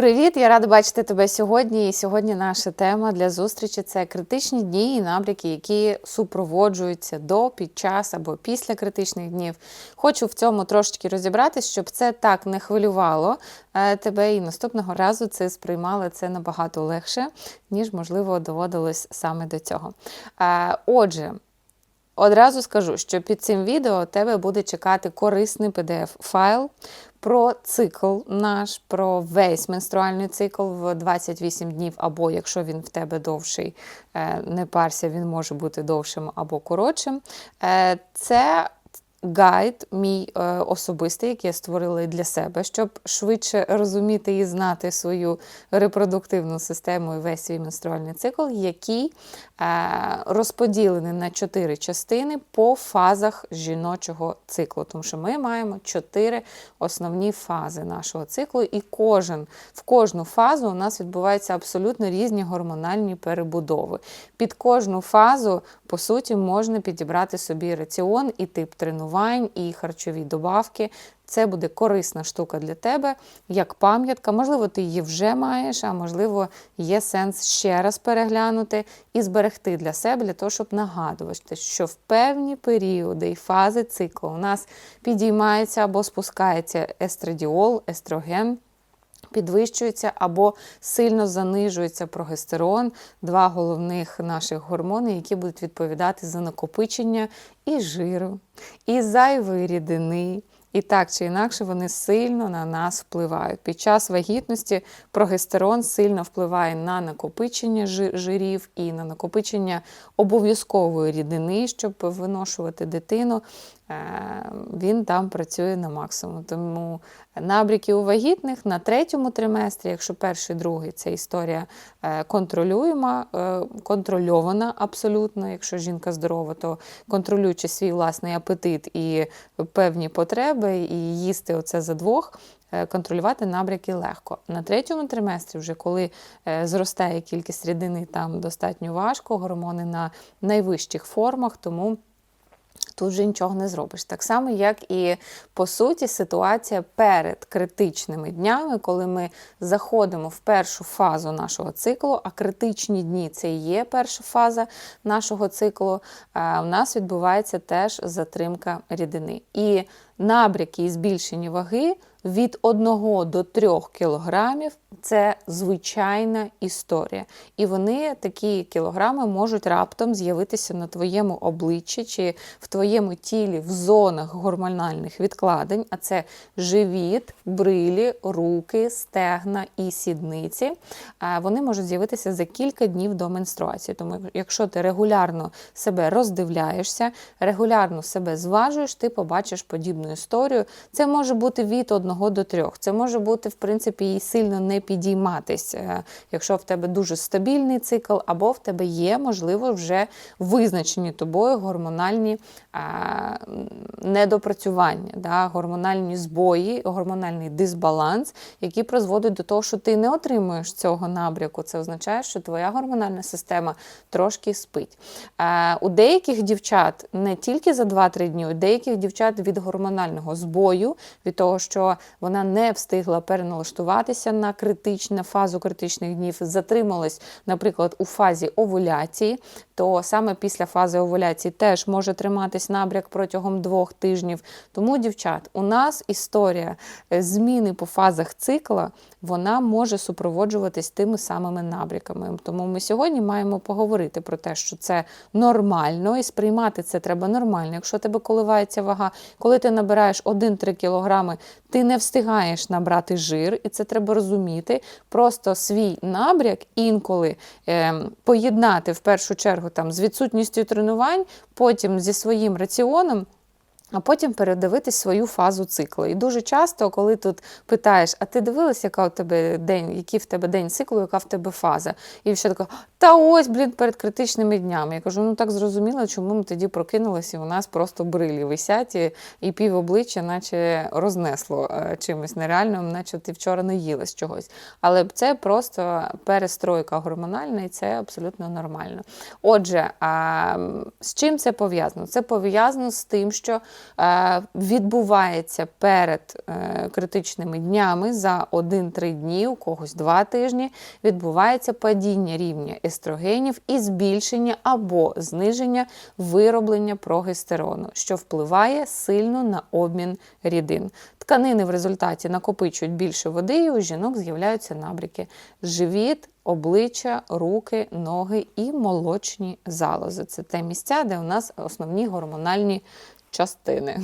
Привіт! Я рада бачити тебе сьогодні. І сьогодні наша тема для зустрічі це критичні дні і набряки, які супроводжуються до, під час або після критичних днів. Хочу в цьому трошечки розібратись, щоб це так не хвилювало е, тебе, і наступного разу це сприймали це набагато легше, ніж можливо доводилось саме до цього. Е, Отже. Одразу скажу, що під цим відео тебе буде чекати корисний PDF-файл про цикл наш, про весь менструальний цикл в 28 днів, або якщо він в тебе довший, е, не парся, він може бути довшим або коротшим. Е, Це гайд, мій е, особистий, який я створила для себе, щоб швидше розуміти і знати свою репродуктивну систему і весь свій менструальний цикл, який е, розподілений на чотири частини по фазах жіночого циклу. Тому що ми маємо чотири основні фази нашого циклу, і кожен, в кожну фазу у нас відбуваються абсолютно різні гормональні перебудови. Під кожну фазу, по суті, можна підібрати собі раціон і тип тренувань, і харчові добавки. Це буде корисна штука для тебе, як пам'ятка. Можливо, ти її вже маєш, а можливо, є сенс ще раз переглянути і зберегти для себе, для того, щоб нагадувати, що в певні періоди і фази циклу у нас підіймається або спускається естрадіол, естроген. Підвищується або сильно занижується прогестерон, два головних наших гормони, які будуть відповідати за накопичення і жиру, і зайвої рідини. І так чи інакше вони сильно на нас впливають. Під час вагітності прогестерон сильно впливає на накопичення жирів і на накопичення обов'язкової рідини, щоб виношувати дитину. Е, він там працює на максимум. Тому набряки у вагітних на третьому триместрі, якщо перший, другий, це історія е, контролюєма, е, контрольована абсолютно. Якщо жінка здорова, то контролюючи свій власний апетит і певні потреби, і їсти оце за двох. Контролювати набряки легко. На третьому триместрі, вже коли зростає кількість рідини, там достатньо важко, гормони на найвищих формах, тому тут вже нічого не зробиш. Так само, як і по суті, ситуація перед критичними днями, коли ми заходимо в першу фазу нашого циклу, а критичні дні це і є перша фаза нашого циклу, у нас відбувається теж затримка рідини. І набряки і збільшення ваги від 1 до 3 кілограмів це звичайна історія. І вони такі кілограми можуть раптом з'явитися на твоєму обличчі чи в твоєму тілі в зонах гормональних відкладень, а це живіт, брилі, руки, стегна і сідниці. Вони можуть з'явитися за кілька днів до менструації. Тому, якщо ти регулярно себе роздивляєшся, регулярно себе зважуєш, ти побачиш подібну історію. Це може бути від 1 до 3. Це може бути, в принципі, і сильно не підійматися, якщо в тебе дуже стабільний цикл, або в тебе є, можливо, вже визначені тобою гормональні а, недопрацювання, да, гормональні збої, гормональний дисбаланс, які призводять до того, що ти не отримуєш цього набряку. Це означає, що твоя гормональна система трошки спить. А, у деяких дівчат не тільки за 2-3 дні, у деяких дівчат від гормонального збою, від того, що вона не встигла переналаштуватися на критичну фазу критичних днів, затрималась, наприклад, у фазі овуляції, то саме після фази овуляції теж може триматись набряк протягом двох тижнів. Тому, дівчат, у нас історія е, зміни по фазах цикла вона може супроводжуватись тими самими набряками. Тому ми сьогодні маємо поговорити про те, що це нормально, і сприймати це треба нормально. Якщо тебе коливається вага, коли ти набираєш 1-3 кілограми, ти не встигаєш набрати жир, і це треба розуміти. Просто свій набряк інколи е, поєднати в першу чергу там з відсутністю тренувань, потім зі своїм раціоном. А потім передивитись свою фазу циклу. І дуже часто, коли тут питаєш, а ти дивилась, яка у тебе день, який в тебе день циклу, яка в тебе фаза? І ще така, та ось, блін, перед критичними днями. Я кажу, ну так зрозуміло, чому ми тоді прокинулися, і у нас просто брилі висять, і, пів обличчя, наче рознесло е, чимось нереальним, наче ти вчора не їла з чогось. Але це просто перестройка гормональна, і це абсолютно нормально. Отже, а, з чим це пов'язано? Це пов'язано з тим, що відбувається перед е, критичними днями за 1-3 дні, у когось 2 тижні, відбувається падіння рівня естрогенів і збільшення або зниження вироблення прогестерону, що впливає сильно на обмін рідин. Тканини в результаті накопичують більше води, і у жінок з'являються набряки. Живіт, обличчя, руки, ноги і молочні залози. Це те місця, де у нас основні гормональні частини.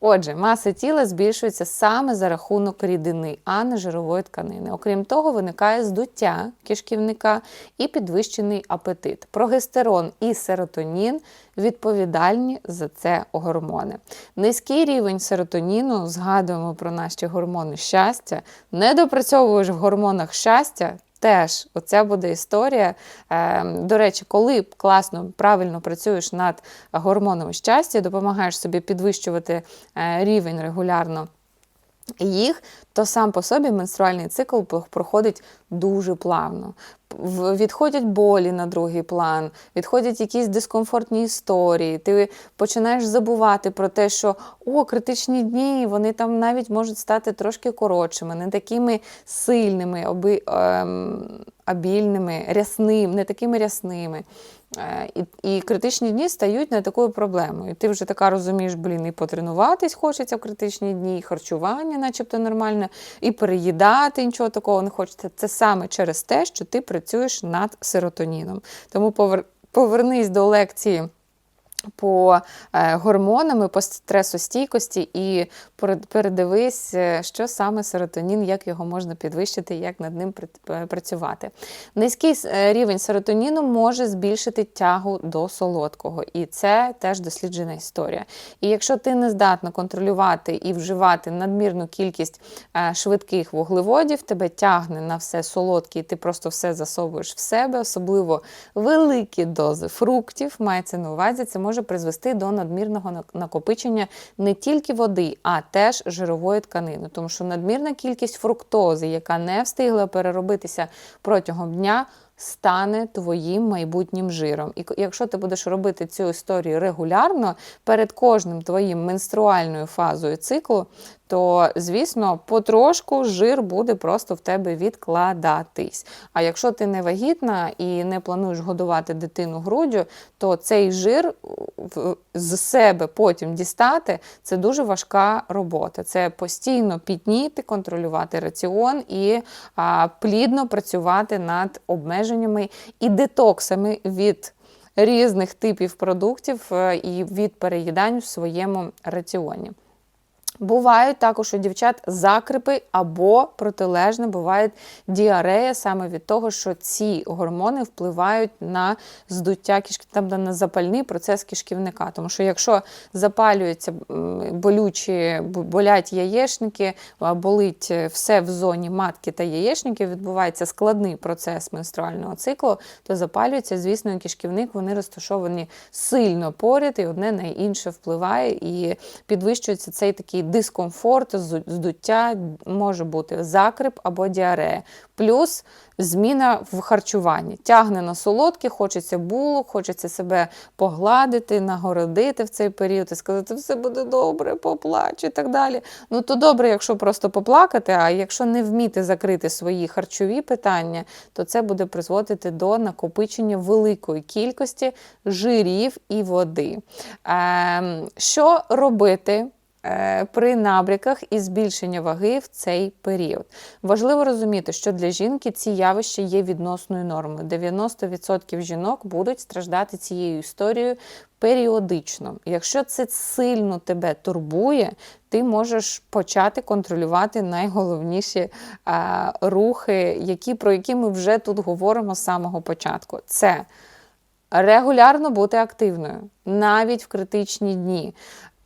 Отже, маса тіла збільшується саме за рахунок рідини, а не жирової тканини. Окрім того, виникає здуття кишківника і підвищений апетит. Прогестерон і серотонін відповідальні за це гормони. Низький рівень серотоніну, згадуємо про наші гормони щастя, не допрацьовуєш в гормонах щастя. Теж оця буде історія. Е, До речі, коли класно, правильно працюєш над гормонами щастя, допомагаєш собі підвищувати е, рівень регулярно їх, то сам по собі менструальний цикл проходить дуже плавно. Відходять болі на другий план, відходять якісь дискомфортні історії. Ти починаєш забувати про те, що о, критичні дні, вони там навіть можуть стати трошки коротшими, не такими сильними, аби. ем, обільними, рясними, не такими рясними. Е, І, і критичні дні стають не такою проблемою. Ти вже така розумієш, блін, і потренуватись хочеться в критичні дні, і харчування, начебто нормальне, і переїдати нічого такого не хочеться. Це саме через те, що ти працюєш над серотоніном. Тому повер- повернись до лекції. По е, гормонами, по стресостійкості і передивись, е, що саме серотонін, як його можна підвищити, як над ним е, працювати. Низький рівень серотоніну може збільшити тягу до солодкого, і це теж досліджена історія. І якщо ти не здатна контролювати і вживати надмірну кількість швидких вуглеводів, тебе тягне на все солодке, і ти просто все засовуєш в себе, особливо великі дози фруктів, мається на увазі, це може призвести до надмірного нак- накопичення не тільки води, а теж жирової тканини, тому що надмірна кількість фруктози, яка не встигла переробитися протягом дня. Стане твоїм майбутнім жиром. І якщо ти будеш робити цю історію регулярно перед кожним твоїм менструальною фазою циклу, то, звісно, потрошку жир буде просто в тебе відкладатись. А якщо ти не вагітна і не плануєш годувати дитину груддю, то цей жир з себе потім дістати це дуже важка робота. Це постійно підніти, контролювати раціон і а, плідно працювати над обмеженнями і детоксами від різних типів продуктів е, і від переїдань в своєму раціоні. Бувають також у дівчат закрипи або протилежне, буває діарея саме від того, що ці гормони впливають на здуття кишки, там на запальний процес кишківника. Тому що якщо запалюються болючі, болять яєчники, болить е, все в зоні матки та яєчників, відбувається складний процес менструального циклу, то запалюється, звісно, кишківник, вони розташовані сильно поряд, і одне на інше впливає, і підвищується цей такий дискомфорт, здуття, може бути закрип або діарея. Плюс зміна в харчуванні. Тягне на солодке, хочеться булок, хочеться себе погладити, нагородити в цей період і сказати, все буде добре, поплач і так далі. Ну то добре, якщо просто поплакати, а якщо не вміти закрити свої харчові питання, то це буде призводити до накопичення великої кількості жирів і води. Ем, що робити? Е, При набряках і збільшення ваги в цей період важливо розуміти, що для жінки ці явища є відносною нормою. 90% жінок будуть страждати цією історією періодично. Якщо це сильно тебе турбує, ти можеш почати контролювати найголовніші е, рухи, які, про які ми вже тут говоримо з самого початку. Це регулярно бути активною, навіть в критичні дні.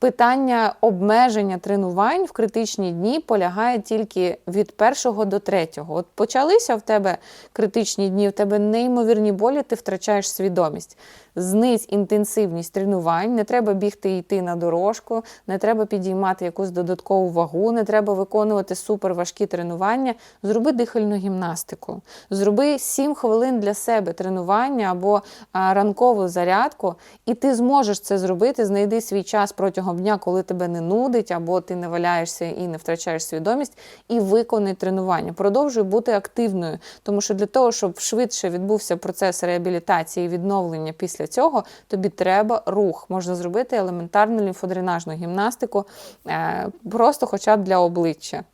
Питання обмеження тренувань в критичні дні полягає тільки від першого до третього. От почалися в тебе критичні дні, в тебе неймовірні болі, ти втрачаєш свідомість. Знизь інтенсивність тренувань, не треба бігти і йти на дорожку, не треба підіймати якусь додаткову вагу, не треба виконувати суперважкі тренування. Зроби дихальну гімнастику, зроби 7 хвилин для себе тренування або ранкову зарядку, і ти зможеш це зробити. Знайди свій час протягом кожного дня, коли тебе не нудить, або ти не валяєшся і не втрачаєш свідомість, і виконуй тренування. Продовжуй бути активною, тому що для того, щоб швидше відбувся процес реабілітації і відновлення після цього, тобі треба рух. Можна зробити елементарну лімфодренажну гімнастику, е, просто хоча б для обличчя.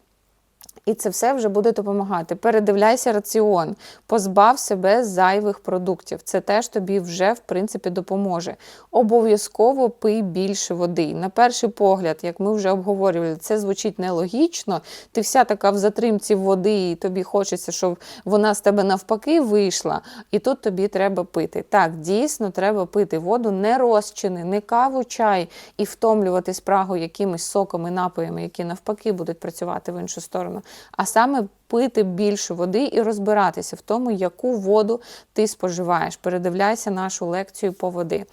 І це все вже буде допомагати. Передивляйся раціон, позбав себе зайвих продуктів. Це теж тобі вже, в принципі, допоможе. Обов'язково пий більше води. На перший погляд, як ми вже обговорювали, це звучить нелогічно. Ти вся така в затримці води, і тобі хочеться, щоб вона з тебе навпаки вийшла. І тут тобі треба пити. Так, дійсно, треба пити воду, не розчини, не каву, чай і втомлювати спрагу якимись соками, напоями, які навпаки будуть працювати в іншу сторону а саме пити більше води і розбиратися в тому, яку воду ти споживаєш. Передивляйся нашу лекцію по води.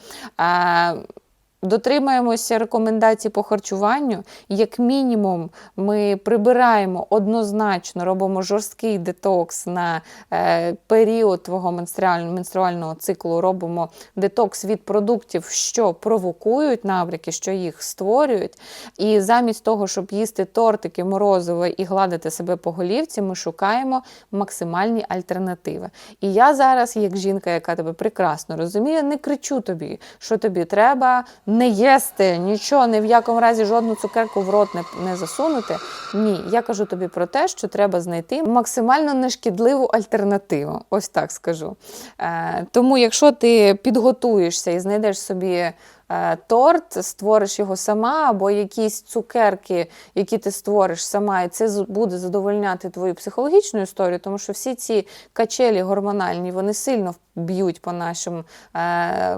Дотримаємося рекомендацій по харчуванню. Як мінімум, ми прибираємо однозначно, робимо жорсткий детокс на е, період твого менструального циклу. Робимо детокс від продуктів, що провокують набряки, що їх створюють. І замість того, щоб їсти тортики, морозиво і гладити себе по голівці, ми шукаємо максимальні альтернативи. І я зараз, як жінка, яка тебе прекрасно розуміє, не кричу тобі, що тобі треба не їсти, нічого, ні в якому разі жодну цукерку в рот не, не засунути. Ні, я кажу тобі про те, що треба знайти максимально нешкідливу альтернативу. Ось так скажу. Е, Тому, якщо ти підготуєшся і знайдеш собі. Е, торт, створиш його сама, або якісь цукерки, які ти створиш сама, і це буде задовольняти твою психологічну історію, тому що всі ці качелі гормональні вони сильно б'ють по нашим е,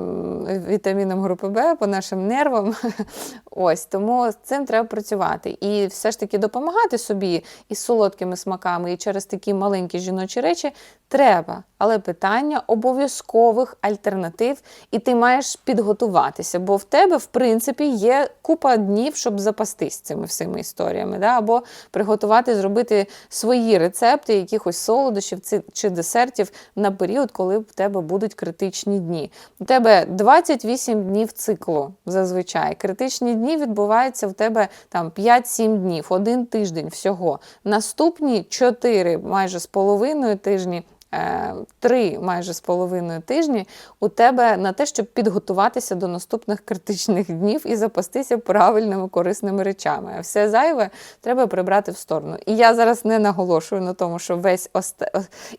вітамінам групи Б, по нашим нервам. Ось Тому з цим треба працювати. І все ж таки допомагати собі із солодкими смаками, і через такі маленькі жіночі речі треба. Але питання обов'язкових альтернатив, і ти маєш підготуватися, бо в тебе, в принципі, є купа днів, щоб запастись цими всіми історіями. Да? Або приготувати, зробити свої рецепти, якихось солодощів чи десертів на період, коли в тебе будуть критичні дні. У тебе 28 днів циклу зазвичай. Критичні дні відбуваються в тебе там 5-7 днів, один тиждень всього. Наступні 4 майже з половиною тижні. Е, три майже з половиною тижні у тебе на те, щоб підготуватися до наступних критичних днів і запастися правильними корисними речами. А все зайве треба прибрати в сторону. І я зараз не наголошую на тому, що весь ост...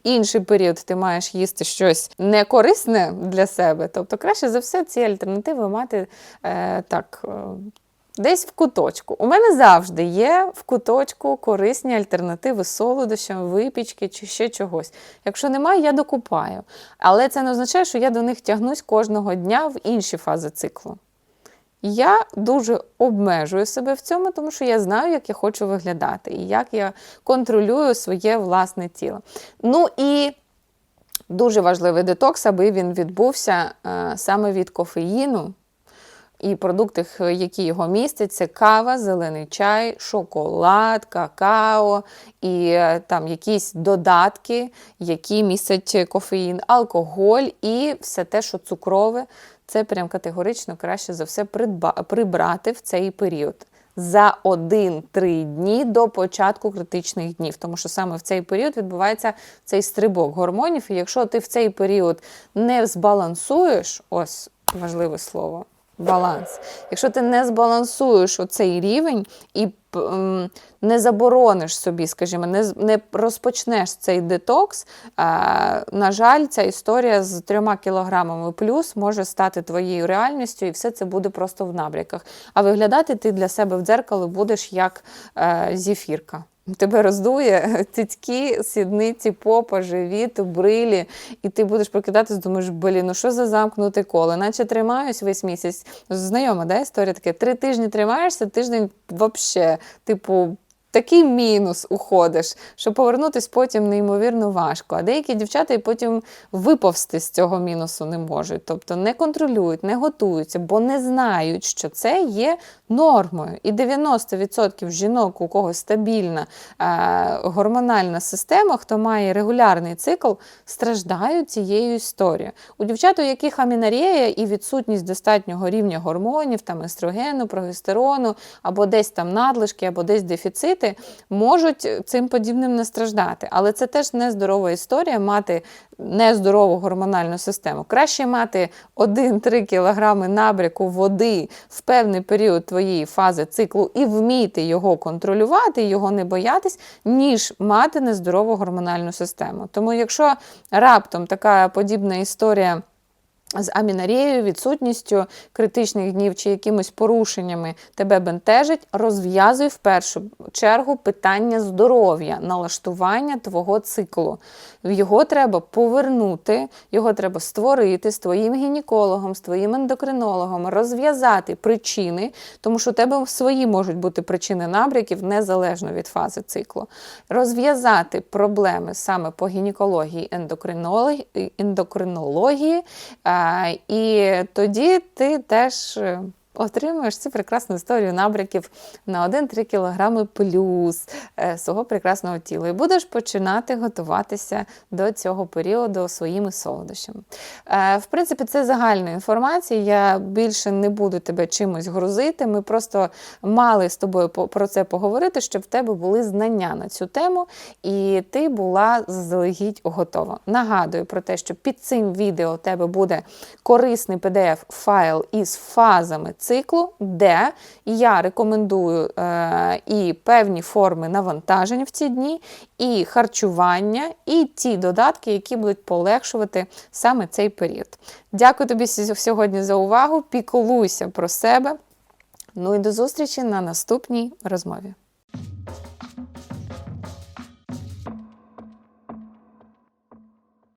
інший період ти маєш їсти щось некорисне для себе. Тобто, краще за все, ці альтернативи мати е, так. Десь в куточку. У мене завжди є в куточку корисні альтернативи солодощам, випічки чи ще чогось. Якщо немає, я докупаю. Але це не означає, що я до них тягнусь кожного дня в інші фази циклу. Я дуже обмежую себе в цьому, тому що я знаю, як я хочу виглядати, і як я контролюю своє власне тіло. Ну і дуже важливий детокс, аби він відбувся е, саме від кофеїну. І продукти, які його містять, це кава, зелений чай, шоколад, какао і е, там якісь додатки, які містять кофеїн, алкоголь і все те, що цукрове, це прям категорично краще за все прибрати в цей період. За 1-3 дні до початку критичних днів, тому що саме в цей період відбувається цей стрибок гормонів. І якщо ти в цей період не збалансуєш, ось важливе слово баланс. Якщо ти не збалансуєш оцей рівень і не заборониш собі, скажімо, не не розпочнеш цей детокс, на жаль, ця історія з трьома кілограмами плюс може стати твоєю реальністю, і все це буде просто в набряках. А виглядати ти для себе в дзеркало будеш як е, зефірка. Тебе роздує цицьки, сідниці, попа, живіт, брилі, і ти будеш прокидатись, думаєш, блін, ну що за замкнуте коло? Наче тримаюсь весь місяць. Знайома, да, історія таке? Три тижні тримаєшся, тиждень взагалі, типу, такий мінус уходиш, що повернутися потім неймовірно важко. А деякі дівчата і потім виповзти з цього мінусу не можуть. Тобто не контролюють, не готуються, бо не знають, що це є нормою. І 90% жінок, у кого стабільна е, гормональна система, хто має регулярний цикл, страждають цією історією. У дівчат, у яких амінарія і відсутність достатнього рівня гормонів, там естрогену, прогестерону, або десь там надлишки, або десь дефіцити, можуть цим подібним не страждати. Але це теж нездорова історія мати нездорову гормональну систему. Краще мати 1-3 кг набряку води в певний період твоєї фази циклу і вміти його контролювати, його не боятись, ніж мати нездорову гормональну систему. Тому, якщо раптом така подібна історія. З амінарією, відсутністю критичних днів чи якимись порушеннями тебе бентежить, розв'язуй в першу чергу питання здоров'я, налаштування твого циклу. Його треба повернути, його треба створити з твоїм гінекологом, з твоїм ендокринологом, розв'язати причини, тому що у тебе свої можуть бути причини набряків незалежно від фази циклу. Розв'язати проблеми саме по гінекології, ендокринології, а, і тоді ти теж е, отримуєш цю прекрасну історію набряків на 1-3 кг плюс е, свого прекрасного тіла. І будеш починати готуватися до цього періоду своїми солодощами. Е, В принципі, це загальна інформація. Я більше не буду тебе чимось грузити. Ми просто мали з тобою про це поговорити, щоб в тебе були знання на цю тему, і ти була заздалегідь готова. Нагадую про те, що під цим відео у тебе буде корисний PDF-файл із фазами циклу, де я рекомендую е, і певні форми навантажень в ці дні, і харчування, і ті додатки, які будуть полегшувати саме цей період. Дякую тобі сьогодні за увагу. Піклуйся про себе. Ну і до зустрічі на наступній розмові.